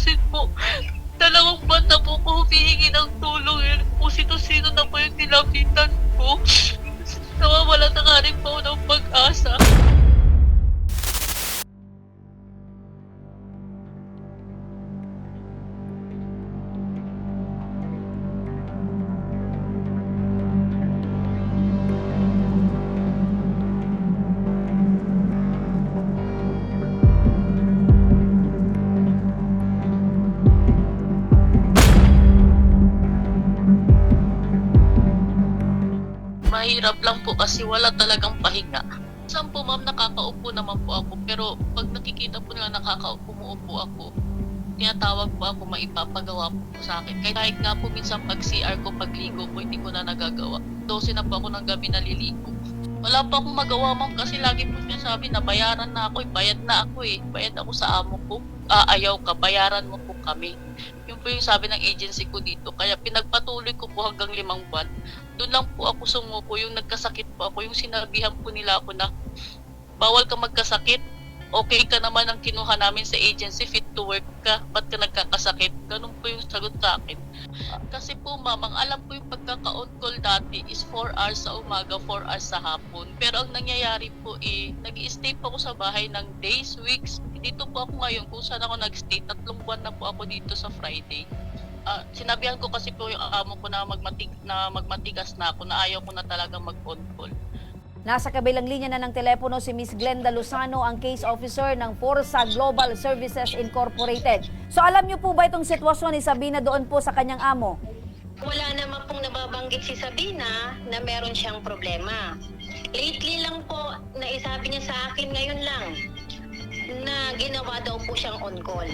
tutuusin po, dalawang buwan na po ko humihingi ng tulong yun. Kung sino-sino na po yung nilapitan ko. Nawawala na nga rin po ng pag-asa. Mahirap lang po kasi wala talagang pahinga. Saan po ma'am nakakaupo naman po ako pero pag nakikita po nila nakakaupo umuupo ako, tinatawag po ako maipapagawa po, po sa akin. Kahit, nga po minsan pag CR ko, pagligo po, hindi ko na nagagawa. 12 na po ako ng gabi naliligo. Wala pa akong magawa ma'am kasi lagi po sinasabi na bayaran na ako eh, bayad na ako eh, bayad ako sa amo ko. Ah, ayaw ka, bayaran mo po kami. Yun po yung sabi ng agency ko dito. Kaya pinagpatuloy ko po hanggang limang buwan. Doon lang po ako sumuko, yung nagkasakit po ako, yung sinabihan po nila ako na bawal ka magkasakit. Okay ka naman ang kinuha namin sa agency, fit to work ka, ba't ka nagkakasakit? Ganun po yung sagot sa akin. Kasi po mamang, alam ko yung pagkaka-on call dati is 4 hours sa umaga, 4 hours sa hapon. Pero ang nangyayari po eh, nag stay po ako sa bahay ng days, weeks. Dito po ako ngayon, kung saan ako nag-stay, tatlong buwan na po ako dito sa Friday. Ah, sinabihan ko kasi po yung amo ko na, magmatig, na magmatigas na ako, na ayaw ko na talaga mag-on call. Nasa kabilang linya na ng telepono si Miss Glenda Lozano, ang case officer ng Forza Global Services Incorporated. So alam niyo po ba itong sitwasyon ni Sabina doon po sa kanyang amo? Wala naman pong nababanggit si Sabina na meron siyang problema. Lately lang po, naisabi niya sa akin ngayon lang na ginawa daw po siyang on-call.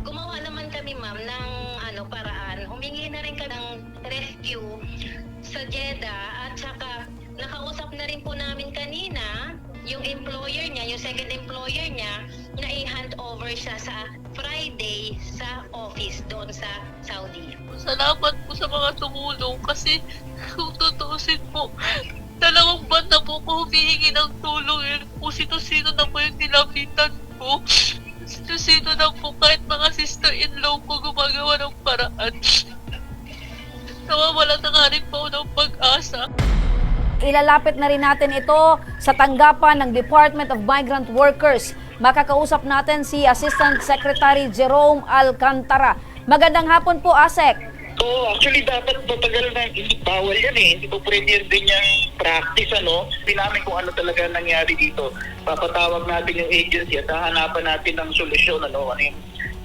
Gumawa naman kami ma'am ng ano paraan. Humingi na rin ka ng rescue sa Jeddah at saka nakausap na rin po namin kanina yung employer niya, yung second employer niya, na i-hand over siya sa Friday sa office doon sa Saudi. Salamat po sa mga tumulong kasi kung tutuusin po, dalawang buwan na po ko humihingi ng tulong yun. Kung sino-sino na po yung nilapitan ko. Sino-sino na po kahit mga sister-in-law ko gumagawa ng paraan. Nawawala na nga rin po ng pag-asa. Ilalapit na rin natin ito sa tanggapan ng Department of Migrant Workers. Makakausap natin si Assistant Secretary Jerome Alcantara. Magandang hapon po, ASEC. Oo, actually dapat matagal na hindi bawal yan eh. Hindi po pwede yan din yung practice ano. Pinamin kung ano talaga nangyari dito. Papatawag natin yung agency at hahanapan natin ng solusyon ano. Ano yung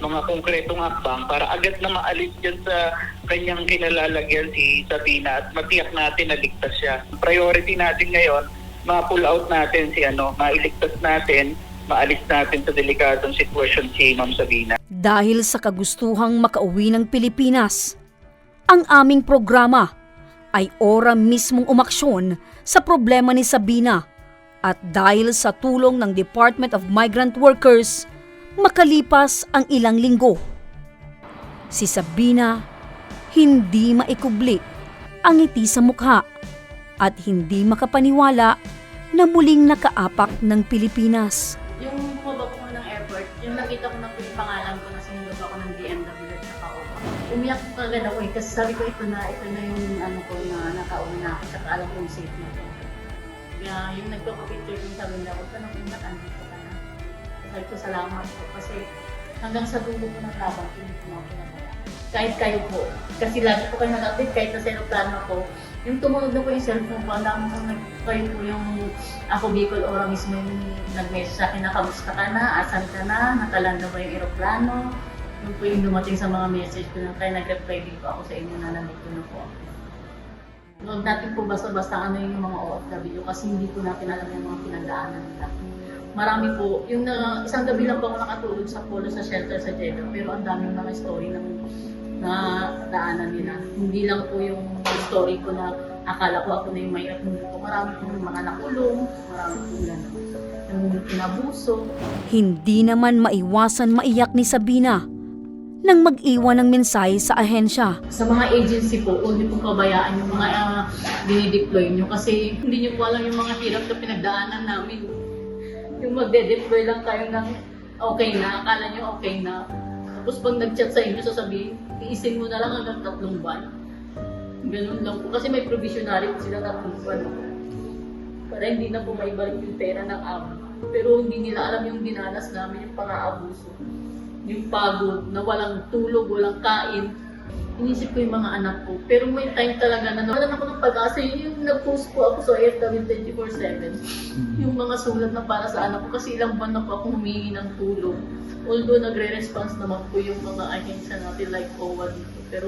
mga konkretong hakbang para agad na maalis dyan sa kanyang kinalalagyan si Sabina at matiyak natin na ligtas siya. Priority natin ngayon, ma-pull out natin si ano, mailigtas natin, maalis natin sa delikatong sitwasyon si Ma'am Sabina. Dahil sa kagustuhang makauwi ng Pilipinas, ang aming programa ay ora mismong umaksyon sa problema ni Sabina at dahil sa tulong ng Department of Migrant Workers, makalipas ang ilang linggo. Si Sabina hindi maikubli ang ngiti sa mukha at hindi makapaniwala na muling nakaapak ng Pilipinas. Yung pababa ko ng airport, yung nakita ko na po yung pangalan ko na sinunod ako ng BMW at saka Oka. Umiyak ko kagad ako eh, kasi sabi ko ito na, ito na yung ano ko na nakauwi na ako, saka alam ko yung safe na ko. Kaya yung nagpapapicture yung sabi na, huwag ka nang umiyak, andito ka na. Sabi ko salamat po kasi hanggang sa dulo ko ng laban, hindi na ako. Kahit kayo po, kasi lagi po kayo nag-update kahit sa aeroplano ko, yung tumunog na po yung cellphone ko, alam ko nag kayo po yung ako Bicol Ora mismo yung nag-message sa akin na kamusta ka na, asan ka na, nakalanda ba yung aeroplano. Yung po yung dumating sa mga message ko na kaya nag-reply din po ako sa inyo na nandito na po ako. Huwag natin po basta-basta ano yung mga OFW kasi hindi po natin alam yung mga pinagdaanan nila. Marami po, yung na, isang gabi lang po ako nakatulog sa polo sa shelter sa Jeddah pero ang daming mga story ng na daanan nila. Hindi lang po yung story ko na akala ko ako na yung mahirap hindi po. Marami po mga nakulong, marami po. Yung pinabuso, Hindi naman maiwasan maiyak ni Sabina nang mag-iwan ng mensahe sa ahensya. sa mga agency po, huwag niyo pong pabayaan yung mga uh, dinideploy niyo kasi hindi niyo po alam yung mga hirap na pinagdaanan namin. Yung magde-deploy lang kayo ng okay na, akala niyo okay na. Tapos pag nag-chat sa inyo, sasabihin, iisin mo na lang hanggang tatlong buwan. Ganun lang po. Kasi may provisionary po sila tatlong buwan. Para hindi na po maibalik yung pera ng amo. Pero hindi nila alam yung dinanas namin, yung pang-aabuso. Yung pagod, na walang tulog, walang kain. Inisip ko yung mga anak ko. Pero may time talaga na nawalan ako ng pag-asa. Yun yung nag-post po ako sa FW 24-7. Yung mga sulat na para sa anak ko. Kasi ilang buwan na po ako humingi ng tulong. Although nagre-response naman po yung mga ahensya natin like OWA dito. Pero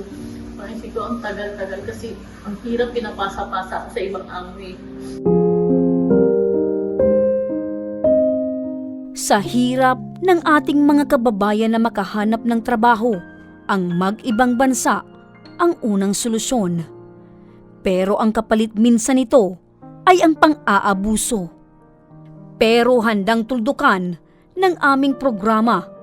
parang ko ang tagal-tagal kasi ang hirap pinapasa-pasa ako sa ibang amo eh. Sa hirap ng ating mga kababayan na makahanap ng trabaho, ang mag-ibang bansa ang unang solusyon. Pero ang kapalit minsan nito ay ang pang-aabuso. Pero handang tuldukan ng aming programa